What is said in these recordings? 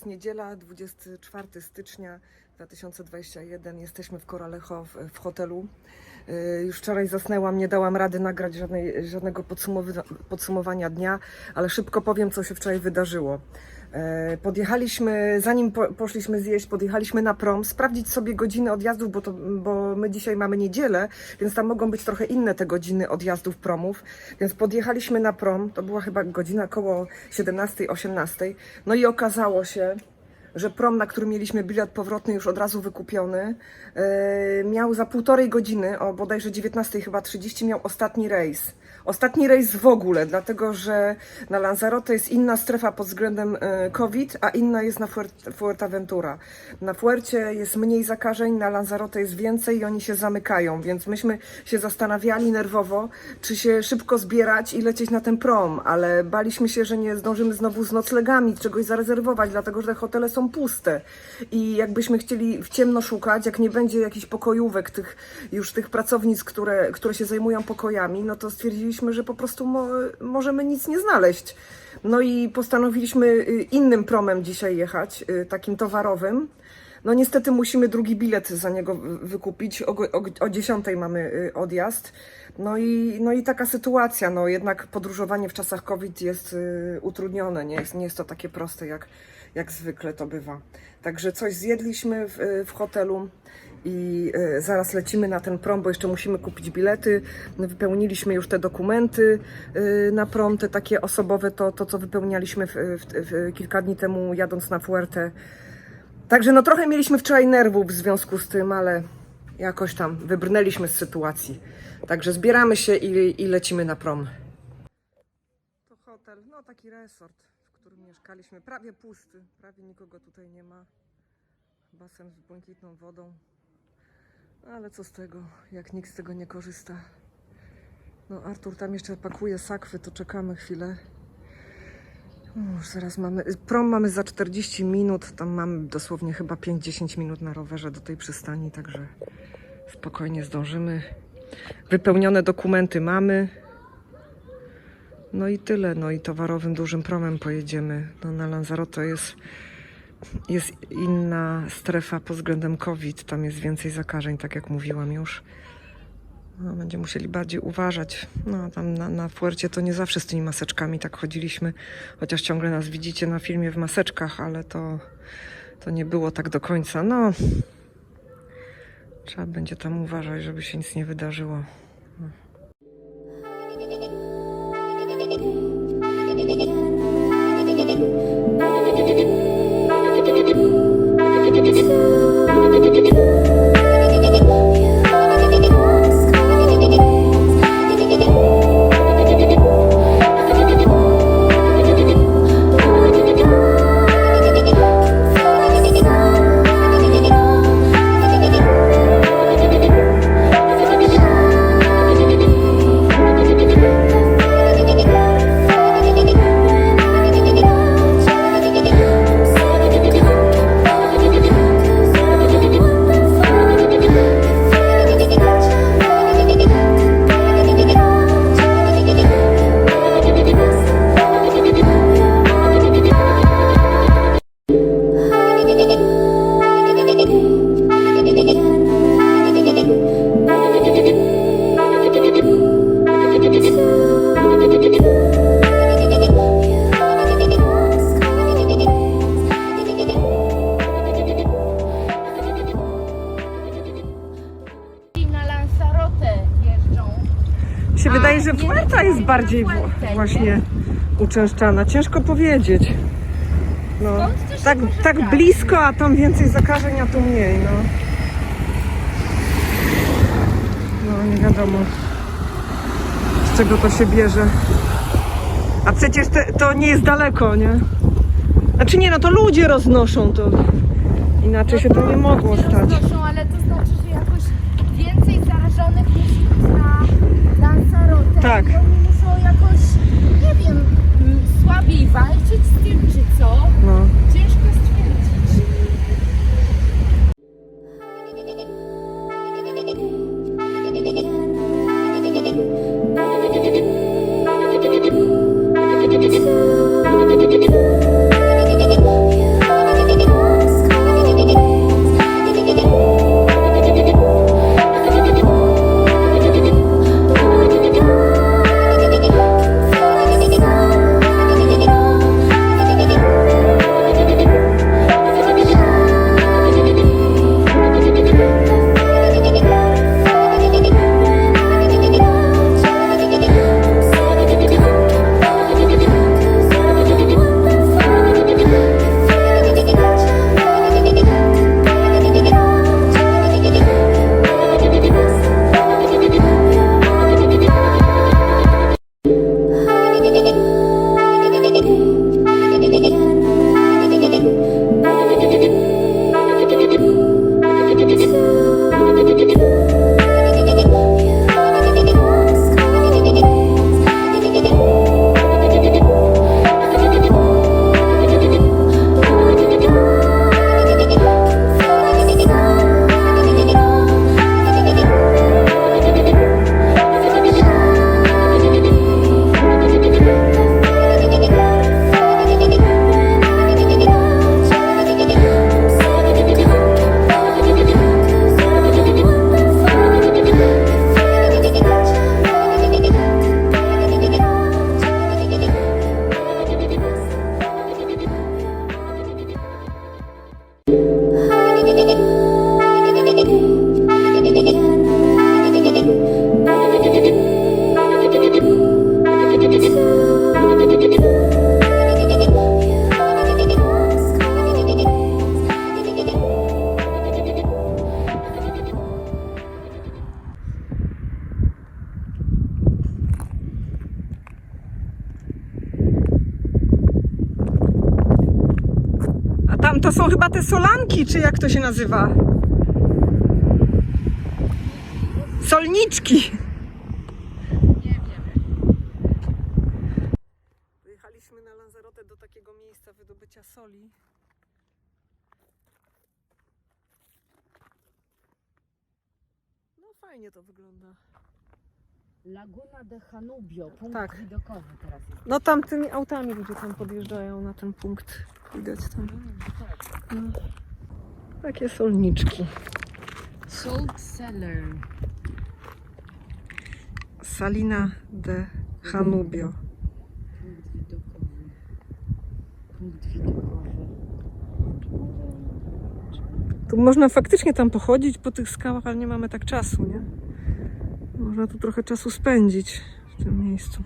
jest niedziela, 24 stycznia 2021. Jesteśmy w Koralecho w, w hotelu. Yy, Już wczoraj zasnęłam, nie dałam rady nagrać żadnej, żadnego podsumowania dnia, ale szybko powiem, co się wczoraj wydarzyło. E, Podjechaliśmy, zanim po, poszliśmy zjeść, podjechaliśmy na prom, sprawdzić sobie godziny odjazdów, bo, to, bo my dzisiaj mamy niedzielę, więc tam mogą być trochę inne te godziny odjazdów promów. Więc podjechaliśmy na prom, to była chyba godzina około 17-18. No i okazało się, że prom, na który mieliśmy bilet powrotny już od razu wykupiony, e, miał za półtorej godziny, o bodajże 19 chyba 30, miał ostatni rejs. Ostatni rejs w ogóle, dlatego że na Lanzarote jest inna strefa pod względem e, COVID, a inna jest na Fuert- Fuerteventura. Na Fuercie jest mniej zakażeń, na Lanzarote jest więcej i oni się zamykają, więc myśmy się zastanawiali nerwowo, czy się szybko zbierać i lecieć na ten prom, ale baliśmy się, że nie zdążymy znowu z noclegami czegoś zarezerwować, dlatego że te hotele są puste i jakbyśmy chcieli w ciemno szukać, jak nie będzie jakichś pokojówek, tych już tych pracownic, które, które się zajmują pokojami, no to stwierdziliśmy, że po prostu mo możemy nic nie znaleźć. No i postanowiliśmy y, innym promem dzisiaj jechać, y, takim towarowym. No niestety musimy drugi bilet za niego wy- wykupić. O, o, o 10 mamy y, odjazd. No i, no i taka sytuacja. No jednak podróżowanie w czasach COVID jest utrudnione. Nie jest, nie jest to takie proste, jak, jak zwykle to bywa. Także coś zjedliśmy w, w hotelu i y, zaraz lecimy na ten prom, bo jeszcze musimy kupić bilety. Wypełniliśmy już te dokumenty y, na prom, te takie osobowe, to, to co wypełnialiśmy w, w, w, kilka dni temu jadąc na Fuerte. Także no trochę mieliśmy wczoraj nerwów w związku z tym, ale jakoś tam wybrnęliśmy z sytuacji. Także zbieramy się i, i lecimy na prom. To hotel, no taki resort, w którym mieszkaliśmy, prawie pusty, prawie nikogo tutaj nie ma. Basen z błękitną wodą. Ale co z tego, jak nikt z tego nie korzysta. No Artur tam jeszcze pakuje sakwy, to czekamy chwilę. Już zaraz mamy. Prom mamy za 40 minut. Tam mamy dosłownie chyba 5-10 minut na rowerze do tej przystani, także spokojnie zdążymy. Wypełnione dokumenty mamy. No i tyle. No i towarowym dużym promem pojedziemy. No, na Lanzarote jest, jest inna strefa pod względem COVID. Tam jest więcej zakażeń, tak jak mówiłam już. No, będziemy musieli bardziej uważać. No, tam na, na Fuercie to nie zawsze z tymi maseczkami tak chodziliśmy, chociaż ciągle nas widzicie na filmie w maseczkach, ale to, to nie było tak do końca. No, trzeba będzie tam uważać, żeby się nic nie wydarzyło. to, you. Bardziej w- właśnie uczęszczana. Ciężko powiedzieć. No, tak, tak blisko, a tam więcej zakażeń, a tu mniej. No, no nie wiadomo z czego to się bierze. A przecież te, to nie jest daleko, nie? Znaczy nie, no to ludzie roznoszą to. Inaczej się to nie mogło stać. roznoszą, ale to znaczy, że jakoś więcej zarażonych być na Lanzarote. Tak. Jakoś, nie wiem, m, słabiej walczyć z tym, czy co? No. To są chyba te solanki, czy jak to się nazywa? Solniczki. Wyjechaliśmy na Lanzarote do takiego miejsca wydobycia soli. No fajnie to wygląda. Laguna de Hanubio, punkt Tak. widokowy teraz jest. No tam tymi autami ludzie tam podjeżdżają na ten punkt. Widać tam. No. Takie solniczki. Salt Cellar. Salina de Hanubio. Punkt widokowy. Punkt widokowy. Tu można faktycznie tam pochodzić po tych skałach, ale nie mamy tak czasu, nie? Można tu trochę czasu spędzić w tym miejscu.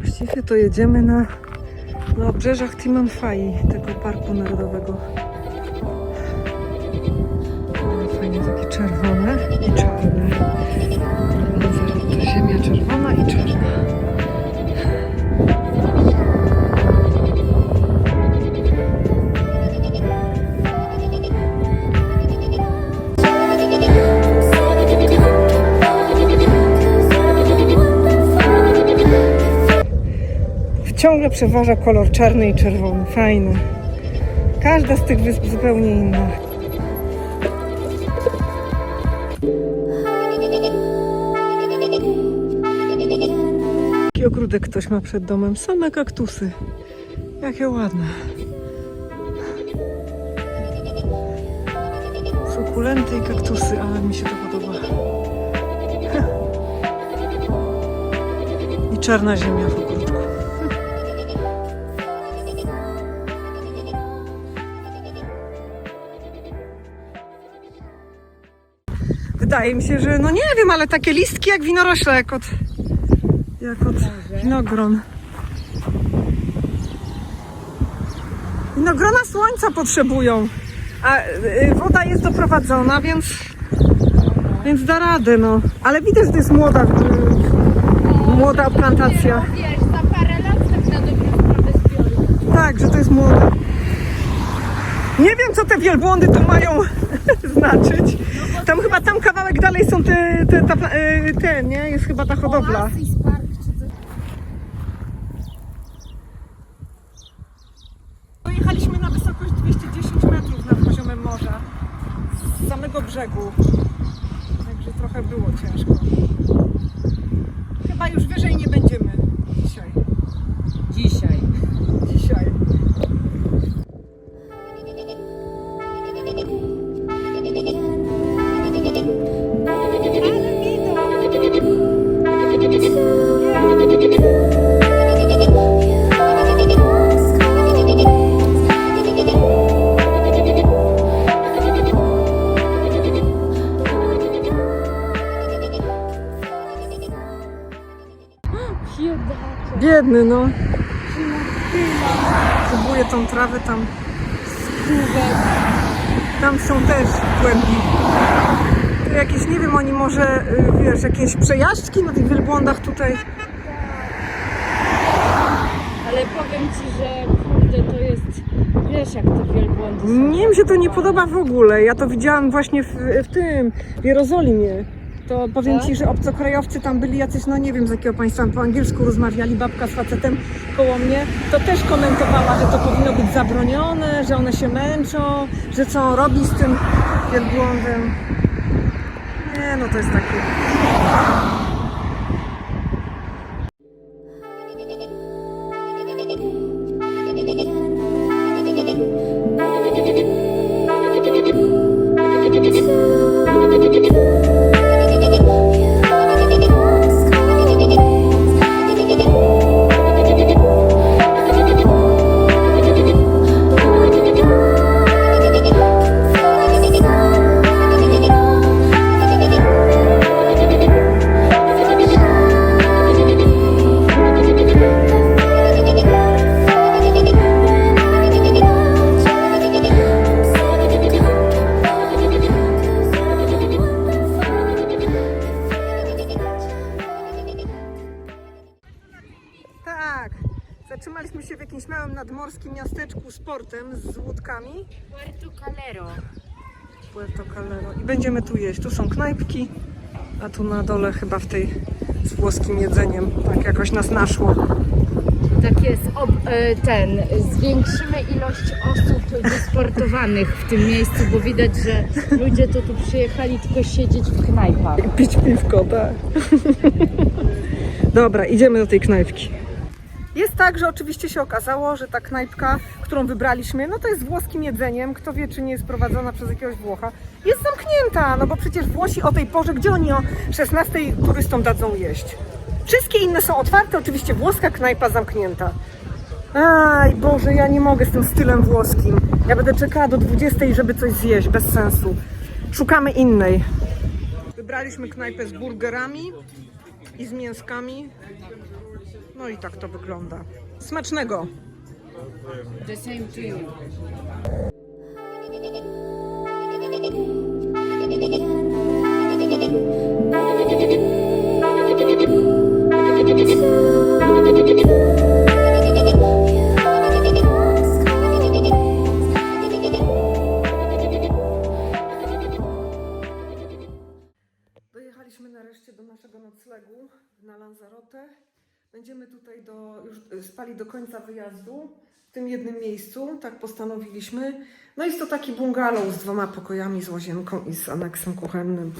Właściwie to jedziemy na, na obrzeżach Timanfai, tego parku narodowego. Ciągle przeważa kolor czarny i czerwony. Fajne. Każda z tych wysp zupełnie inna. Taki ogródek ktoś ma przed domem. Same kaktusy. Jakie ładne. Sukulenty i kaktusy, ale mi się to podoba. I czarna ziemia w ogródku. Wydaje mi się, że no nie wiem, ale takie listki jak winorośle, jak od, jak od winogron. Winogrona słońca potrzebują, a y, woda jest doprowadzona, więc, więc da radę, no. Ale widać, że to jest młoda, y, młoda plantacja. Wiesz, za parę lat tak na dobrą sprawę. Tak, że to jest młode. Nie wiem, co te wielbłądy tu mają znaczyć. Tam chyba tam kawałek dalej są te, te, ta, e, te nie? Jest chyba ta hodowla. Dojechaliśmy na wysokość 210 metrów nad poziomem morza. Z samego brzegu. Także trochę było ciężko. Biedny, no. Próbuję tą trawę tam. Tam są też głębi. To jakieś, nie wiem, oni może, y, wiesz, jakieś przejażdżki na tych wielbłądach tutaj. Ale powiem ci, że kurde, to jest, wiesz jak te wielbłądy są. Nie, mi się to nie podoba w ogóle. Ja to widziałam właśnie w, w tym, w Jerozolimie. To powiem? Ci, że obcokrajowcy tam byli jacyś, no nie wiem z jakiego państwa, po angielsku rozmawiali, babka z facetem koło mnie, to też komentowała, że to powinno być zabronione, że one się męczą, że co on robi z tym wielbłądem. Nie, no to jest takie... tu na dole chyba w tej z włoskim jedzeniem. Tak jakoś nas naszło. Tak jest, ob, e, ten, zwiększymy ilość osób wysportowanych w tym miejscu, bo widać, że ludzie to tu przyjechali tylko siedzieć w knajpach. Pić piwko, tak. Dobra, idziemy do tej knajpki. Jest tak, że oczywiście się okazało, że ta knajpka, którą wybraliśmy, no to jest z włoskim jedzeniem. Kto wie, czy nie jest prowadzona przez jakiegoś Włocha. Jest zamknięta, no bo przecież Włosi o tej porze, gdzie oni o 16 turystom dadzą jeść? Wszystkie inne są otwarte, oczywiście włoska knajpa zamknięta. Aj Boże, ja nie mogę z tym stylem włoskim. Ja będę czekała do 20, żeby coś zjeść, bez sensu. Szukamy innej. Wybraliśmy knajpę z burgerami i z mięskami. No i tak to wygląda. Smacznego! The same to you. Tym jednym miejscu, tak postanowiliśmy. No jest to taki bungalow z dwoma pokojami, z łazienką i z aneksem kuchennym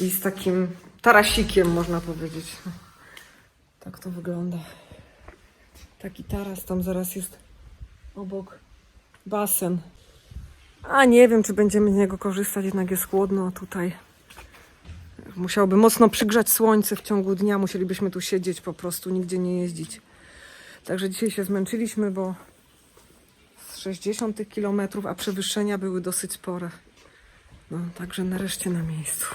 i z takim tarasikiem, można powiedzieć. Tak to wygląda. Taki taras, tam zaraz jest obok basen. A nie wiem, czy będziemy z niego korzystać, jednak jest chłodno a tutaj. Musiałoby mocno przygrzać słońce w ciągu dnia, musielibyśmy tu siedzieć po prostu, nigdzie nie jeździć. Także dzisiaj się zmęczyliśmy, bo 60 tych kilometrów, a przewyższenia były dosyć spore. No, także nareszcie na miejscu.